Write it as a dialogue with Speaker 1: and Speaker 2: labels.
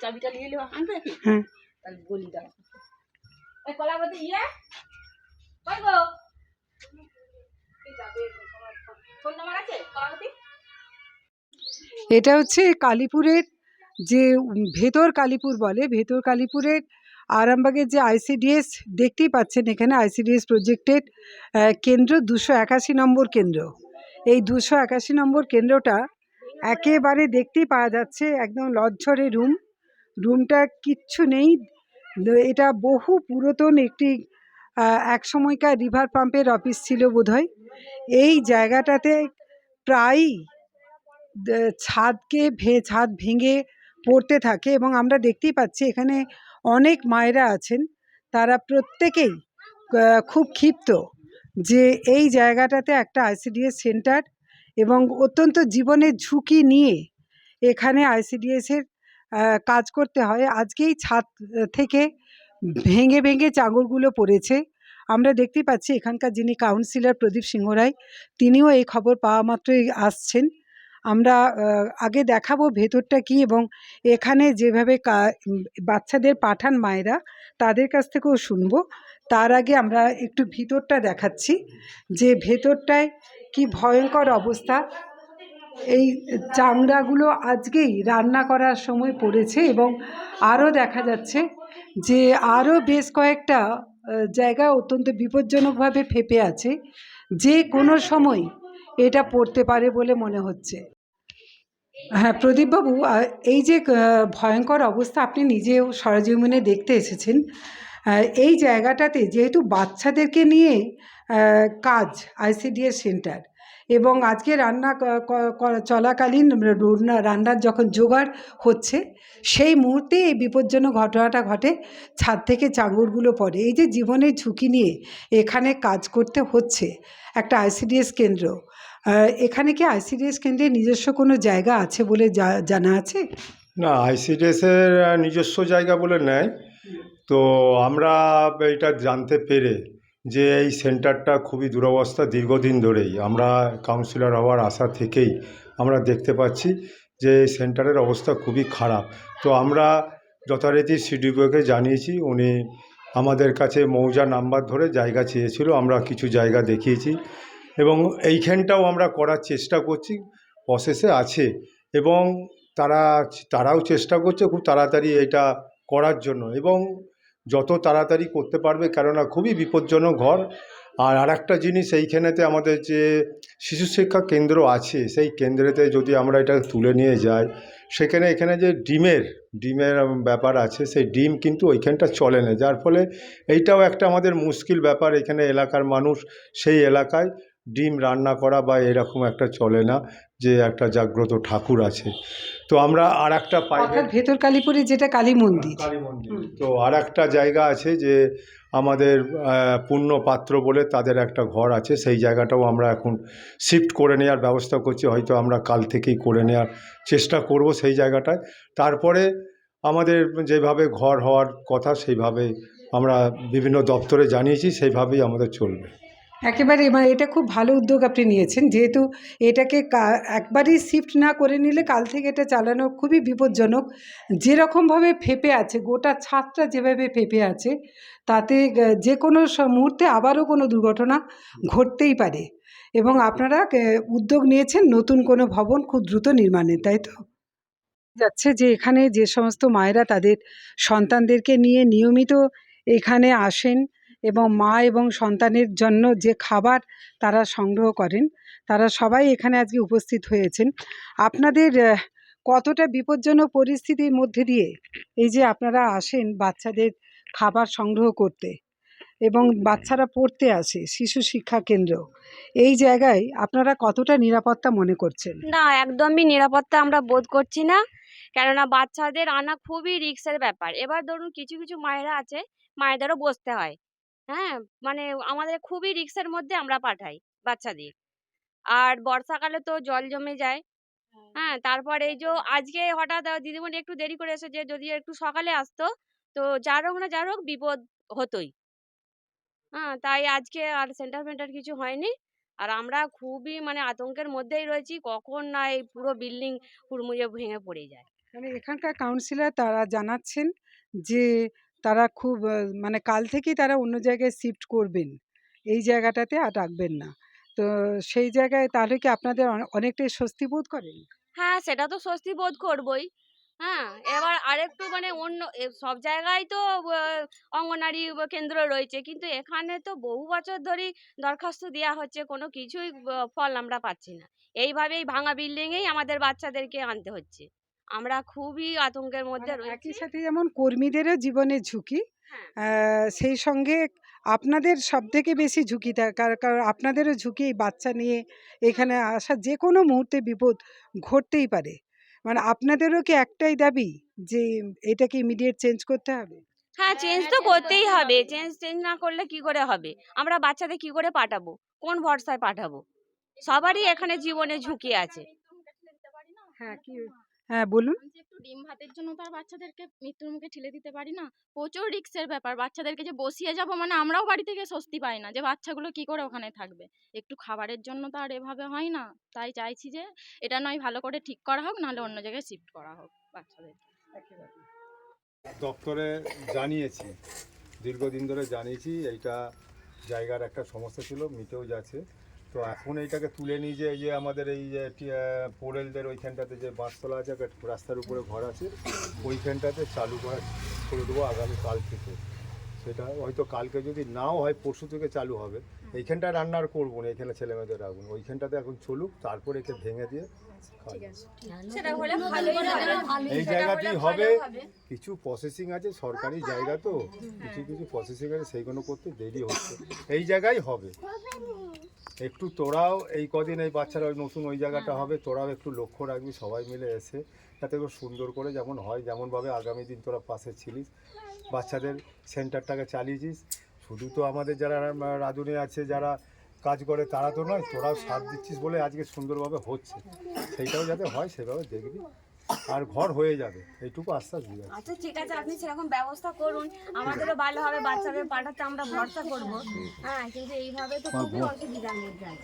Speaker 1: চাবিটা নিয়ে নেওয়া আনবে
Speaker 2: হ্যাঁ।
Speaker 1: তাহলে বলি দাও। এই কলাবতী ইয়ে? কই গো? ফোন নাম্বার আছে? কলাবতী
Speaker 2: এটা হচ্ছে কালীপুরের যে ভেতর কালীপুর বলে ভেতর কালীপুরের আরামবাগের যে আইসিডিএস দেখতেই পাচ্ছেন এখানে আইসিডিএস প্রজেক্টের কেন্দ্র দুশো একাশি নম্বর কেন্দ্র। এই দুশো একাশি নম্বর কেন্দ্রটা একেবারে দেখতেই পাওয়া যাচ্ছে, একদম লজ্জরে রুম রুমটা কিচ্ছু নেই। এটা বহু পুরাতন একটি এক সময়কার রিভার পাম্পের অফিস ছিল বোধহয়। এই জায়গাটাতে প্রায়ই ছাদকে ভে, ছাদ ভেঙে পড়তে থাকে এবং আমরা দেখতেই পাচ্ছি এখানে অনেক মায়েরা আছেন। তারা প্রত্যেকেই খুব ক্ষিপ্ত। যে এই জায়গাটাতে একটা আইসিডিএস সেন্টার এবং অত্যন্ত জীবনের ঝুঁকি নিয়ে এখানে আইসিডিএসের কাজ করতে হয়। আজকেই ছাদ থেকে ভেঙে ভেঙে চাঙড়গুলো পড়েছে। আমরা দেখতেই পাচ্ছি এখানকার যিনি কাউন্সিলর প্রদীপ সিংহ রায়, তিনিও এই খবর পাওয়া মাত্রই আসছেন। আমরা আগে দেখাবো ভেতরটা কি এবং এখানে যেভাবে বাচ্চাদের পাঠান মায়েরা, তাদের কাছ থেকেও শুনব। তার আগে আমরা একটু ভিতরটা দেখাচ্ছি যে ভেতরটায় কি ভয়ঙ্কর অবস্থা। এই চামড়াগুলো আজকেই রান্না করার সময় পড়েছে এবং আরও দেখা যাচ্ছে যে আরও বেশ কয়েকটা জায়গা অত্যন্ত বিপজ্জনকভাবে ফেপে আছে। যে কোনো সময় এটা পড়তে পারে বলে মনে হচ্ছে। হ্যাঁ প্রদীপবাবু এই যে ভয়ঙ্কর অবস্থা আপনি নিজেও সরজীবনে দেখতে এসেছেন এই জায়গাটাতে যেহেতু বাচ্চাদেরকে নিয়ে কাজ আইসিডিএস সেন্টার এবং আজকে রান্না চলাকালীন রান্না- রান্নার যখন জোগাড় হচ্ছে, সেই মুহূর্তে এই বিপজ্জনক ঘটনাটা ঘটে, ছাদ থেকে চাঙড়গুলো পড়ে। এই যে জীবনের ঝুঁকি নিয়ে এখানে কাজ করতে হচ্ছে একটা আইসিডিএস কেন্দ্র এখানে কি আইসিডিএস কেন্দ্রে নিজস্ব কোনো জায়গা আছে বলে জানা আছে?
Speaker 3: না, আইসিডিএসের নিজস্ব জায়গা বলে নেয় তো আমরা এটা জানতে পেরে যে এই সেন্টারটা খুবই দুরবস্থা দীর্ঘদিন ধরেই। আমরা কাউন্সিলর হওয়ার আশা থেকেই আমরা দেখতে পাচ্ছি যে এই সেন্টারের অবস্থা খুবই খারাপ। তো আমরা যথারীতি সিডিপিওকে জানিয়েছি, উনি আমাদের কাছে মৌজা নাম্বার ধরে জায়গা চেয়েছিল, আমরা কিছু জায়গা দেখিয়েছি এবং এইখানটাও আমরা করার চেষ্টা করছি প্রসেসে আছে এবং তারা, তারাও চেষ্টা করছে খুব তাড়াতাড়ি এটা করার জন্য এবং যত তাড়াতাড়ি করতে পারবে, কেননা খুবই বিপজ্জনক ঘর। আর আরেকটা জিনিস, এইখানেতে আমাদের যে শিশু শিক্ষা কেন্দ্র আছে, সেই কেন্দ্রেতে যদি আমরা এটা তুলে নিয়ে যাই, সেখানে এখানে যে ডিমের ডিমের ব্যাপার আছে, সেই ডিম কিন্তু ওইখানটা চলে না। যার ফলে এইটাও একটা আমাদের মুশকিল ব্যাপার, এখানে এলাকার মানুষ সেই এলাকায় ডিম রান্না করা বা এরকম একটা চলে না। যে একটা জাগ্রত ঠাকুর আছে। তো আমরা আর একটা
Speaker 2: অর্থাৎ ভেতর কালীপুরে যেটা কালী মন্দির।
Speaker 3: কালী মন্দির। তো আর একটা জায়গা আছে যে আমাদের পূর্ণ পাত্র বলে তাদের একটা ঘর আছে। সেই জায়গাটাও আমরা এখন শিফট করে নেওয়ার ব্যবস্থা করছি। হয়তো আমরা কাল থেকেই করে নেওয়ার চেষ্টা করব সেই জায়গাটায়। তারপরে আমাদের যেভাবে ঘর হওয়ার কথা সেইভাবে আমরা বিভিন্ন দপ্তরে জানিয়েছি সেইভাবেই আমাদের চলবে।
Speaker 2: একেবারে মানে এটা খুব ভালো উদ্যোগ আপনি নিয়েছেন। যেহেতু এটাকে একবারেই শিফট না করে নিলে কাল থেকে এটা চালানো খুবই বিপজ্জনক। যেরকমভাবে ফেপে আছে, গোটা ছাদটা যেভাবে ফেপে আছে, তাতে যে কোনো মুহূর্তে আবারও কোনো দুর্ঘটনা ঘটতেই পারে। এবং আপনারা উদ্যোগ নিয়েছেন নতুন কোনো ভবন খুব দ্রুত নির্মাণের তাই তো? যাচ্ছে যে এখানে যে সমস্ত মায়েরা তাদের সন্তানদেরকে নিয়ে নিয়মিত এখানে আসেন এবং মা এবং সন্তানের জন্য যে খাবার তারা সংগ্রহ করেন, তারা সবাই এখানে আজকে উপস্থিত হয়েছেন। আপনাদের কতটা বিপজ্জনক পরিস্থিতির মধ্যে দিয়ে এই যে আপনারা আসেন বাচ্চাদের খাবার সংগ্রহ করতে এবং বাচ্চারা পড়তে আসে, শিশু শিক্ষা কেন্দ্র, এই জায়গায় আপনারা কতটা নিরাপত্তা মনে করছেন?
Speaker 4: না, একদমই নিরাপত্তা আমরা বোধ করছি না, কেননা বাচ্চাদের আনা খুবই রিক্সের ব্যাপার। এবার ধরুন কিছু কিছু মায়েরা আছে, মায়েদেরও বসতে হয়। হ্যাঁ? মানে আমাদের খুবই রিস্কের মধ্যে আমরা পাঠাই বাচ্চাদের। আর বর্ষাকালে তো জল জমে যায়। হ্যাঁ। তারপরে এই যে আজকে হঠাৎ দিদিমণি একটু দেরি করে এসেছে যদি একটু সকালে আসতো তো যার হোক না যার হোক বিপদ হতোই। হ্যাঁ তাই আজকে আর সেন্টার ফেন্টার কিছু হয়নি। আর আমরা খুবই মানে আতঙ্কের মধ্যেই রয়েছি কখন না এই পুরো বিল্ডিং হুড়মুড়িয়ে ভেঙে পড়ে যায়।
Speaker 2: মানে এখানকার কাউন্সিলর তারা জানাচ্ছেন যে তারা খুব মানে কাল থেকেই তারা অন্য জায়গায় শিফট করবেন। এই জায়গাটাতে আর রাখবেন না। তো সেই জায়গায় তাহলে কি আপনাদের অনেকটাই স্বস্তি বোধ করেন?
Speaker 4: হ্যাঁ সেটা তো স্বস্তি বোধ করবই। হ্যাঁ এবার আরেকটু মানে অন্য সব জায়গায় তো অঙ্গনারী কেন্দ্র রয়েছে। কিন্তু এখানে তো বহু বছর ধরেই দরখাস্ত দেওয়া হচ্ছে, কোনো কিছুই ফল আমরা পাচ্ছি না। এইভাবেই ভাঙা বিল্ডিংয়েই আমাদের বাচ্চাদেরকে আনতে হচ্ছে। আমরা খুবই আতঙ্কের মধ্যে
Speaker 2: মানে একই সাথে যেমন কর্মীদেরও জীবনের ঝুঁকি
Speaker 4: হ্যাঁ।
Speaker 2: সেই সঙ্গে আপনাদের সব থেকে বেশি ঝুঁকি কারণ আপনাদেরও ঝুঁকি এই বাচ্চা নিয়ে এখানে আসা যে কোনো মুহূর্তে বিপদ ঘটতেই পারে। মানে আপনাদেরও কি একটাই দাবি যে এটাকে ইমিডিয়েট চেঞ্জ করতে হবে?
Speaker 4: হ্যাঁ চেঞ্জ তো করতেই হবে। চেঞ্জ চেঞ্জ না করলে কি করে হবে? আমরা বাচ্চাদের কি করে পাঠাবো? কোন ভরসায় পাঠাবো? সবারই এখানে জীবনে ঝুঁকি আছে।
Speaker 2: হ্যাঁ কি হ্যাঁ বলুন।
Speaker 5: বলছি একটু ডিম ভাতের জন্য তো আর বাচ্চাদেরকে মৃত্যুর মুখে ঠেলে দিতে পারি না প্রচুর রিক্সের ব্যাপার। বাচ্চাদেরকে যে বসিয়ে যাব মানে আমরাও বাড়ি থেকে স্বস্তি পাই না যে বাচ্চাগুলো কি করে ওখানে থাকবে। একটু খাবারের জন্য তো আর এভাবে হয় না। তাই চাইছি যে এটা নয় ভালো করে ঠিক করা হোক নাহলে অন্য জায়গায় শিফট করা হোক বাচ্চাদের
Speaker 3: দপ্তরে জানিয়েছি দীর্ঘদিন ধরে জানিয়েছি এইটা জায়গার একটা সমস্যা ছিল মিটেও যাচ্ছে। তো এখন এইটাকে তুলে নিয়ে যে এই যে আমাদের এই যে পোরেলদের ওইখানটাতে যে বাঁশতলা আছে একটা রাস্তার উপরে ঘর আছে ওইখানটাতে চালু করা করে দেবো আগামী কাল থেকে। সেটা হয়তো কালকে যদি নাও হয় পরশু থেকে চালু হবে। এইখানটা রান্নার করব না এখানে ছেলেমেয়েদের রাখব না। ওইখানটাতে এখন চলুক তারপরে একে ভেঙে দিয়ে এই জায়গাতেই হবে। কিছু প্রসেসিং আছে সরকারি জায়গা তো। কিছু কিছু প্রসেসিং আছে সেইগুলো করতে দেরি হচ্ছে। এই জায়গায় হবে। একটু তোরাও এই কদিন এই বাচ্চারা ওই নতুন ওই জায়গাটা হবে তোরাও একটু লক্ষ্য রাখবি, সবাই মিলে এসে যাতে খুব সুন্দর করে যেমন হয়, যেমনভাবে আগামী দিন তোরা পাশে ছিলিস। বাচ্চাদের সেন্টারটাকে চালিয়েছিস। শুধু তো আমাদের যারা রাঁধুনি আছে, যারা কাজ করে, তারা তো নয়, তোরাও সাথ দিচ্ছিস বলে আজকে সুন্দরভাবে হচ্ছে। সেইটাও যাতে হয়, সেভাবে দেখবি। আর ঘর হয়ে যাবে। এইটুকু আশ্বাস দিয়ে
Speaker 4: আচ্ছা ঠিক আছে আপনি সেরকম ব্যবস্থা করুন। আমাদেরও ভালো হবে বাচ্চাদের পাঠাতে আমরা ভরসা করব। হ্যাঁ কিন্তু এইভাবে তো খুবই অসুবিধা
Speaker 6: হয়ে যায়